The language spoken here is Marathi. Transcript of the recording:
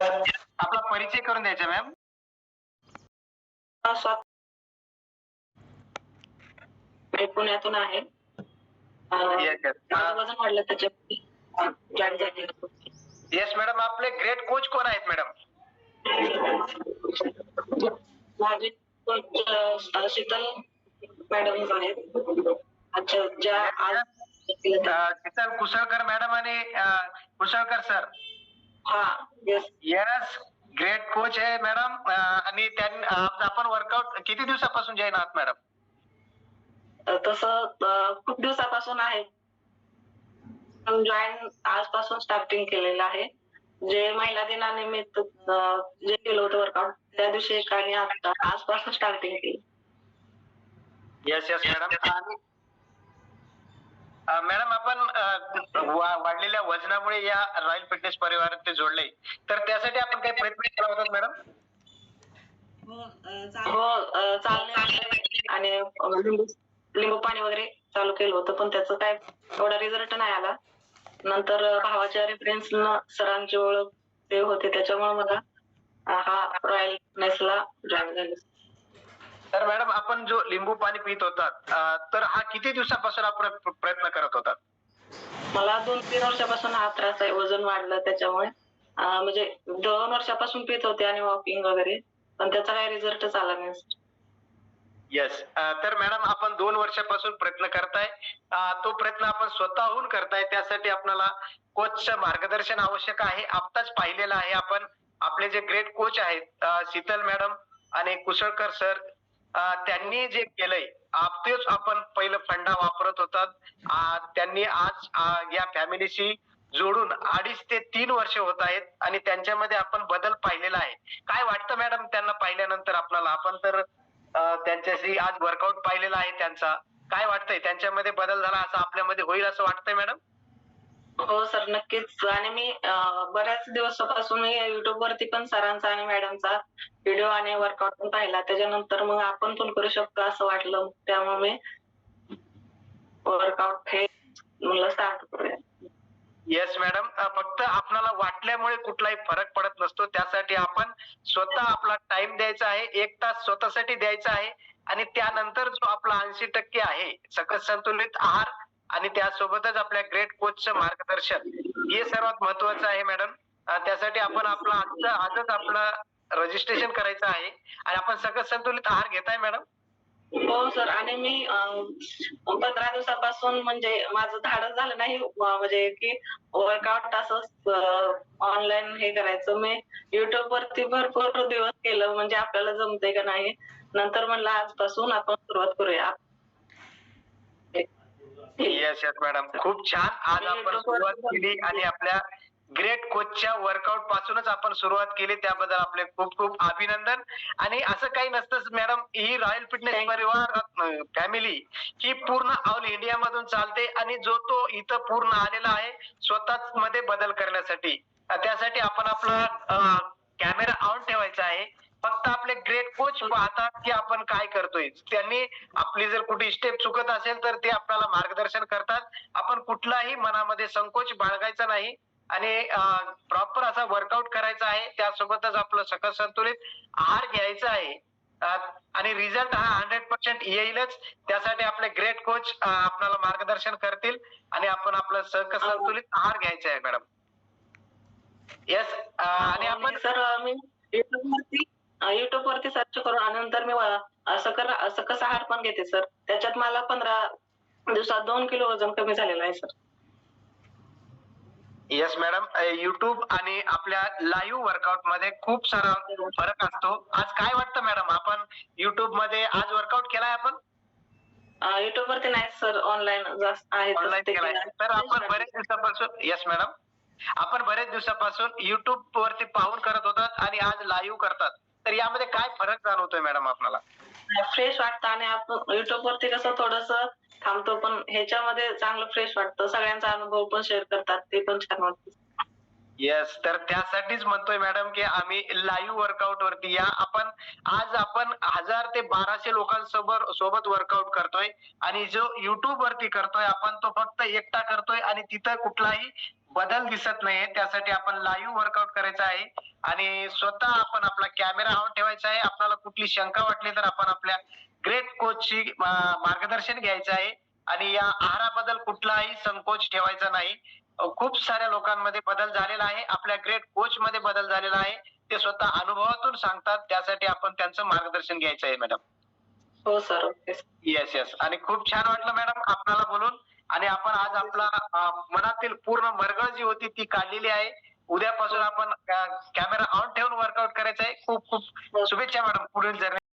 आपला परिचय करून द्यायचा मॅम मी पुण्यातून आहे. वजन वाढलं त्याच्या येस मॅडम आपले ग्रेट कोच कोण आहेत मॅडम माझी अं, शीतल मॅडम आहेत अच्छा ज्या आज शीतल कुसळकर मॅडम आणि Kusalkar sir yes yes great coach आहे मॅडम आणि आपण वर्कआउट किती दिवसापासून जॉईन आहात मॅडम तसं खूप दिवसापासून आहे. जॉईन आजपासून स्टार्टिंग केलेलं आहे. जे महिला दिनानिमित्त जे केलं होतं वर्कआउट त्या दिवशी आणि आता आजपासून स्टार्टिंग केली. येस येस मॅडम मॅडम आपण वाढलेल्या वजनामुळे या रॉयल फिटनेस परिवारात ते जोडले. तर त्यासाठी आपण काही प्रयत्न केला होता मॅडम? हो चालणे हो, आणि लिंबू लिंबू पाणी वगैरे चालू केलं होतं पण त्याचं काय एवढा रिझल्ट नाही आला. नंतर भावाच्या रेफरन्स सरांची ओळख ते होते त्याच्यामुळे मला हा रॉयल फिटनेसला जॉईन झाले. तर मॅडम आपण जो लिंबू पाणी पित होतात तर हा किती दिवसापासून आपण प्र- प्रयत्न करत होतात? मला दोन तीन वर्षापासून हा त्रास आहे वजन वाढलं त्याच्यामुळे. म्हणजे दोन वर्षापासून पित होते आणि वॉकिंग वगैरे पण त्याचा काही रिझल्टच आला नाही. येस तर मॅडम आपण दोन वर्षापासून प्रयत्न करताय. तो प्रयत्न आपण स्वतःहून करताय त्यासाठी आपल्याला कोचचं मार्गदर्शन आवश्यक आहे. आत्ताच पाहिलेलं आहे आपण. आपले जे ग्रेट कोच आहेत शीतल मॅडम आणि कुसळकर सर त्यांनी जे केलंय आप- तेच आपण पहिलं फंडा वापरत होतात. त्यांनी आज या फॅमिलीशी जोडून अडीच ते तीन वर्ष होत आहेत आणि त्यांच्यामध्ये आपण बदल पाहिलेला आहे. काय वाटतं मॅडम त्यांना पाहिल्यानंतर आपल्याला? आपण तर त्यांच्याशी आज वर्कआउट पाहिलेला आहे त्यांचा. काय वाटतंय? त्यांच्यामध्ये बदल झाला असं आपल्यामध्ये होईल असं वाटतंय मॅडम? हो सर नक्कीच. आणि मी बऱ्याच दिवसापासून मी युट्यूब वरती पण सरांचा आणि मॅडमचा व्हिडिओ आणि वर्कआउट पण पाहिला. त्याच्यानंतर मग आपण पण करू शकतो असं वाटलं. त्यामुळे मी वर्कआउट हे मला स्टार्ट करूया. येस मॅडम फक्त आपल्याला वाटल्यामुळे कुठलाही फरक पडत नसतो. त्यासाठी आपण स्वतः आपला टाइम द्यायचा आहे. एक तास स्वतःसाठी द्यायचा आहे. आणि त्यानंतर जो आपला ऐंशी टक्के आहे सकस संतुलित आहार आणि त्यासोबतच आपल्या ग्रेट कोचचं मार्गदर्शन. हे सर्वात महत्वाचं आहे मॅडम त्यासाठी आपण आपला आजचं आजच आपला रजिस्ट्रेशन करायचं आहे. आणि आपण सगळं संतुलित आहार घेताय मॅडम हो सर आणि मी पंधरा दिवसापासून म्हणजे माझं धाडस झालं नाही म्हणजे की वर्कआउट असं ऑनलाईन हे करायचं. मी युट्यूब वरती भरपूर दिवस केलं म्हणजे आपल्याला जमते का नाही. नंतर म्हणलं आजपासून आपण सुरुवात करूया. येस येस मॅडम खूप छान. आज आपण सुरुवात केली आणि आपल्या ग्रेट कोचच्या वर्कआउट पासूनच आपण सुरुवात केली. त्याबद्दल आपले खूप खूप अभिनंदन. आणि असं काही नसतं मॅडम ही रॉयल फिटनेस. परिवार फॅमिली ही पूर्ण ऑल इंडिया मधून चालते आणि जो तो इथं पूर्ण आलेला आहे स्वतःच मध्ये बदल करण्यासाठी. त्यासाठी आपण आपला कॅमेरा ऑन ठेवायचा आहे. फक्त आपले ग्रेट कोच पाहतात की आपण काय करतोय. त्यांनी आपली जर कुठे स्टेप चुकत असेल तर ते आपल्याला मार्गदर्शन करतात. आपण कुठलाही मनामध्ये संकोच बाळगायचा नाही. आणि प्रॉपर असा वर्कआउट करायचा आहे. त्यासोबतच आपलं सकस संतुलित आहार घ्यायचा आहे. आणि रिझल्ट हा हंड्रेड पर्सेंट येईलच. त्यासाठी आपले ग्रेट कोच आपल्याला मार्गदर्शन करतील. आणि आपण आपलं सकस संतुलित आहार घ्यायचा आहे मॅडम येस आणि आपण सर मी युट्यूब वरती सर्च करून नंतर मी सकल सकस आहार पण घेते सर त्याच्यात मला पंधरा दिवसात दोन किलो वजन कमी झालेलं आहे सर येस मॅडम युट्यूब आणि आपल्या लाईव्ह वर्कआउटमध्ये खूप सारा फरक असतो. आज काय वाटतं मॅडम आपण युट्यूबमध्ये आज वर्कआउट केलाय आपण? युट्यूब वरती नाही सर ऑनलाईन ऑनलाईन केलाय. तर आपण बरेच दिवसापासून येस मॅडम आपण बरेच दिवसापासून युट्यूब वरती पाहून करत होतात आणि आज लाईव्ह करतात. तर यामध्ये काय फरक जाणवतोय मॅडम आपल्याला फ्रेश वाटतं आणि आपण युट्यूब वरती कसं थोडस थांबतो पण ह्याच्यामध्ये चांगलं फ्रेश वाटतं. सगळ्यांचा अनुभव पण शेअर करतात ते पण छान वाटतं. येस तर त्यासाठीच म्हणतोय मॅडम की आम्ही लाईव्ह वर्कआउट वरती या. आपण आज आपण हजार ते बाराशे लोकांसोबत सोबत वर्कआउट करतोय. आणि जो युट्यूब वरती करतोय आपण तो फक्त एकटा करतोय आणि तिथं कुठलाही बदल दिसत नाहीये. त्यासाठी आपण लाईव्ह वर्कआउट करायचं आहे. आणि स्वतः आपण आपला कॅमेरा ऑन ठेवायचा आहे. आपल्याला कुठली शंका वाटली तर आपण आपल्या ग्रेट कोचची मार्गदर्शन घ्यायचं आहे. आणि या आहाराबद्दल कुठलाही संकोच ठेवायचा नाही. खूप साऱ्या लोकांमध्ये बदल झालेला आहे. आपल्या ग्रेट कोच मध्ये बदल झालेला आहे. ते स्वतः अनुभवातून सांगतात. त्यासाठी आपण त्यांचं मार्गदर्शन घ्यायचं आहे मॅडम हो सर येस येस आणि खूप छान वाटलं मॅडम आपल्याला बोलून आणि आपण आज आपला मनातील पूर्ण मरगळ जी होती ती काढलेली आहे. उद्यापासून आपण कॅमेरा ऑन ठेवून वर्कआउट करायचं आहे. खूप खूप शुभेच्छा मॅडम पुढील